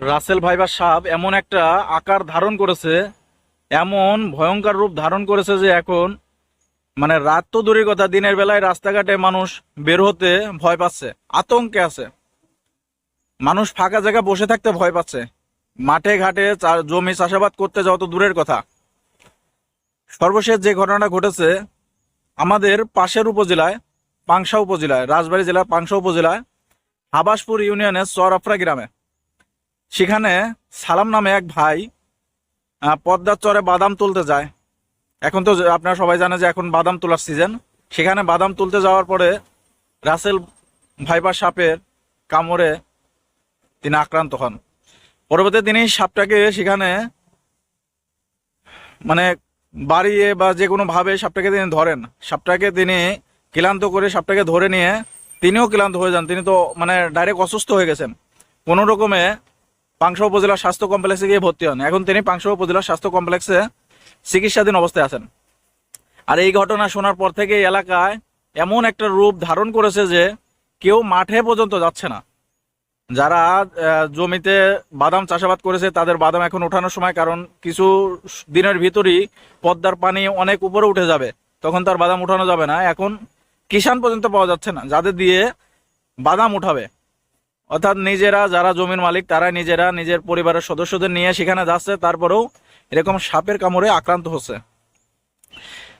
রাসেল ভাইবার সাপ এমন একটা আকার ধারণ করেছে, এমন ভয়ঙ্কর রূপ ধারণ করেছে যে এখন মানে রাত তো দূরের কথা, দিনের বেলায় রাস্তাঘাটে মানুষ বের হতে ভয় পাচ্ছে, আতঙ্কে আছে। মানুষ ফাঁকা জায়গায় বসে থাকতে ভয় পাচ্ছে। মাঠে, ঘাটে জমি চাষাবাদ করতে যাওয়া তো দূরের কথা। সর্বশেষ যে ঘটনাটা ঘটেছে, আমাদের পাশের উপজেলায়, পাংশা উপজেলায়, রাজবাড়ী জেলার পাংশা উপজেলায়, হাবাসপুর ইউনিয়নের চরআফরা গ্রামে। সেখানে সালাম নামে এক ভাই পদ্মার চরে বাদাম তুলতে যায়। এখন তো আপনারা সবাই জানে যে এখন বাদাম তোলার সিজন সেখানে বাদাম তুলতে যাওয়ার পরে রাসেল ভাইবার সাপের কামড়ে তিনি আক্রান্ত হন। পরবর্তী তিনি সাপটাকে সেখানে মানে বাড়িয়ে বা যে কোনো ভাবে সাপটাকে তিনি ধরেন। সাপটাকে তিনি ক্লান্ত করে সাপটাকে ধরে নিয়ে তিনিও ক্লান্ত হয়ে যান। তিনি তো মানে ডাইরেক্ট অসুস্থ হয়ে গেছেন। কোনো রকমে পাংশা উপজেলা স্বাস্থ্য কমপ্লেক্সে গিয়ে ভর্তি হন। এখন তিনি পাংশা উপজেলা স্বাস্থ্য কমপ্লেক্সে চিকিৎসাধীন অবস্থায় আছেন। আর এই ঘটনা শোনার পর থেকে এলাকায় এমন একটা রূপ ধারণ করেছে যে কেউ মাঠে পর্যন্ত যাচ্ছে না। যারা জমিতে বাদাম চাষাবাদ করেছে, তাদের বাদাম এখন ওঠানোর সময়, কারণ কিছু দিনের ভিতরই পদ্মার পানি অনেক উপরে উঠে যাবে, তখন তার বাদাম উঠানো যাবে না। এখন কিষান পর্যন্ত পাওয়া যাচ্ছে না, যাদের দিয়ে বাদাম উঠাবে। অর্থাৎ নিজেরা যারা জমির মালিক তারা নিজেরা নিজের পরিবারের সদস্যদের নিয়ে সেখানে যাচ্ছে তারপরেও এরকম সাপের কামড়ে আক্রান্ত হচ্ছে।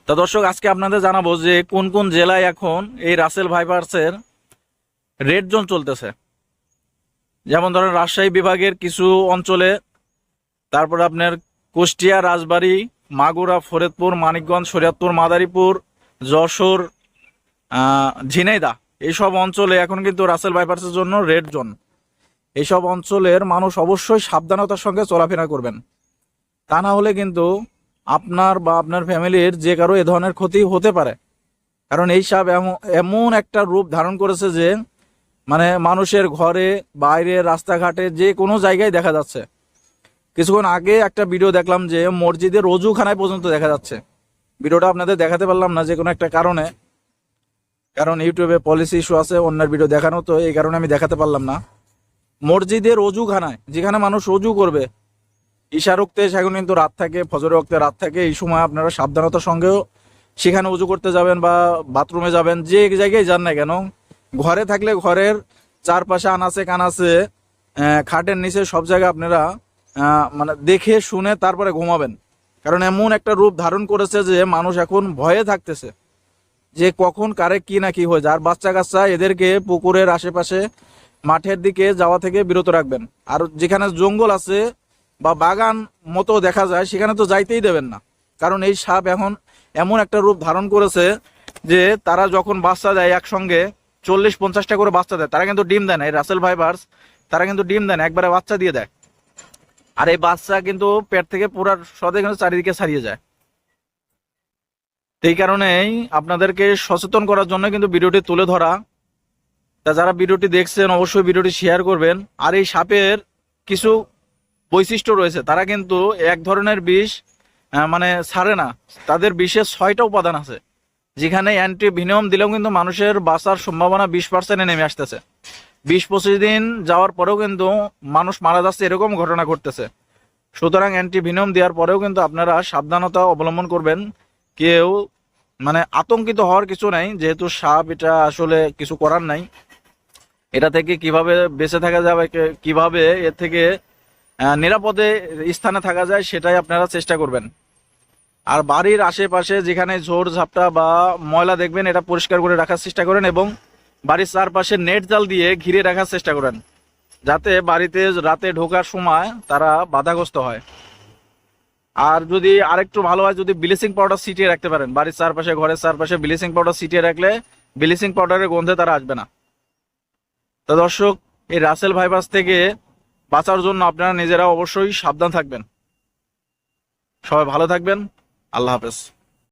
তা দর্শক আজকে আপনাদের জানাব যে কোন কোন জেলায় এখন এই রাসেল ভাইপার্সের রেড জোন চলতেছে। যেমন ধরেন রাজশাহী বিভাগের কিছু অঞ্চলে তারপর আপনার কুষ্টিয়া রাজবাড়ী মাগুরা ফরিদপুর মানিকগঞ্জ শরীয়তপুর মাদারীপুর যশোর আহ, ঝিনাইদহ। এইসব অঞ্চলে এখন কিন্তু রাসেল বাইপাসের জন্য রেড জোন। এইসব অঞ্চলের মানুষ অবশ্যই সাবধানতার সঙ্গে চলাফেরা করবেন। তা না হলে কিন্তু আপনার বা আপনার ফ্যামিলির যে কারও এ ধরনের ক্ষতি হতে পারে। কারণ এই সাপ এমন একটা রূপ ধারণ করেছে যে মানে মানুষের ঘরে, বাইরে, রাস্তাঘাটে যে কোনো জায়গায় দেখা যাচ্ছে। কিছুক্ষণ আগে একটা ভিডিও দেখলাম যে মসজিদের অজুখানায় পর্যন্ত দেখা যাচ্ছে। ভিডিওটা আপনাদের দেখাতে পারলাম না যে কোনো একটা কারণে। কারণ ইউটিউবে পলিসি ইস্যু আছে, অন্যের ভিডিও দেখানো, তো এই কারণে আমি দেখাতে পারলাম না। মসজিদের অজুখানায়, যেখানে মানুষ অজু করবে ঈশা রক্তে সেখানে কিন্তু রাত থাকে ফজর রক্তে রাত থাকে, এই সময় আপনারা সাবধানতার সঙ্গেও সেখানে উজু করতে যাবেন বা বাথরুমে যাবেন, যে জায়গায় যান না কেন, ঘরে থাকলে ঘরের চারপাশে আনাচে কানাচে খাটের নিচে সব জায়গায় আপনারা মানে দেখে শুনে তারপরে ঘুমাবেন। কারণ এমন একটা রূপ ধারণ করেছে যে মানুষ এখন ভয়ে থাকতেছে। যে কখন, কারে, কি না কি হয়ে যায় আর বাচ্চা কাচ্চা এদেরকে পুকুরের আশেপাশে মাঠের দিকে যাওয়া থেকে বিরত রাখবেন। আর যেখানে জঙ্গল আছে বা বাগান মতো দেখা যায়, সেখানে তো যাইতেই দেবেন না। কারণ এই সাপ এখন এমন একটা রূপ ধারণ করেছে যে তারা যখন বাচ্চা দেয় একসঙ্গে চল্লিশ, পঞ্চাশটা করে বাচ্চা দেয়, তারা কিন্তু ডিম দেয় না। এই রাসেল ভাইবার্স তারা কিন্তু ডিম দেয় না, একবারে বাচ্চা দিয়ে দেয়। আর এই বাচ্চা কিন্তু পেট থেকে পুরো সদে কিন্তু চারিদিকে ছাড়িয়ে যায়। এই কারণেই আপনাদেরকে সচেতন করার জন্য কিন্তু ভিডিওটি তুলে ধরা। তা যারা ভিডিওটি দেখছেন, অবশ্যই ভিডিওটি শেয়ার করবেন। আর এই সাপের কিছু বৈশিষ্ট্য রয়েছে। তারা কিন্তু এক ধরনের বিষ মানে ছাড়ে না। তাদের বিষের ছয়টা উপাদান আছে, যেখানে অ্যান্টিভিনিয়ম দিলেও কিন্তু মানুষের বাঁচার সম্ভাবনা বিশ পার্সেন্টে নেমে আসতেছে। বিশ পঁচিশ দিন যাওয়ার পরেও কিন্তু মানুষ মারা যাচ্ছে এরকম ঘটনা ঘটতেছে। সুতরাং অ্যান্টিভিনিয়ম দেওয়ার পরেও কিন্তু আপনারা সাবধানতা অবলম্বন করবেন। কেউ মানে আতঙ্কিত হওয়ার কিছু নাই, যেহেতু সাপ এটা আসলে কিছু করার নাই। এটা থেকে কীভাবে বেঁচে থাকা যাবে কীভাবে এর থেকে নিরাপদে স্থানে থাকা যায় সেটাই আপনারা চেষ্টা করবেন। আর বাড়ির আশেপাশে যেখানে ঝোড় ঝাপটা বা ময়লা দেখবেন, এটা পরিষ্কার করে রাখার চেষ্টা করেন এবং বাড়ির চারপাশে নেট জাল দিয়ে ঘিরে রাখার চেষ্টা করেন। যাতে বাড়িতে রাতে ঢোকার সময় তারা বাধাগ্রস্ত হয়। আর যদি আরেকটু ভালো হয়, যদি ব্লিচিং পাউডার ছিটিয়ে রাখতে পারেন। বাড়ির চারপাশে, ঘরের চারপাশে ব্লিচিং পাউডার ছিটিয়ে রাখলে ব্লিচিং পাউডারের গন্ধে তারা আসবে না। তো দর্শক, এই রাসেল ভাইপাস থেকে বাঁচার জন্য আপনারা নিজেরা অবশ্যই সাবধান থাকবেন। সবাই ভালো থাকবেন। আল্লাহ হাফেজ।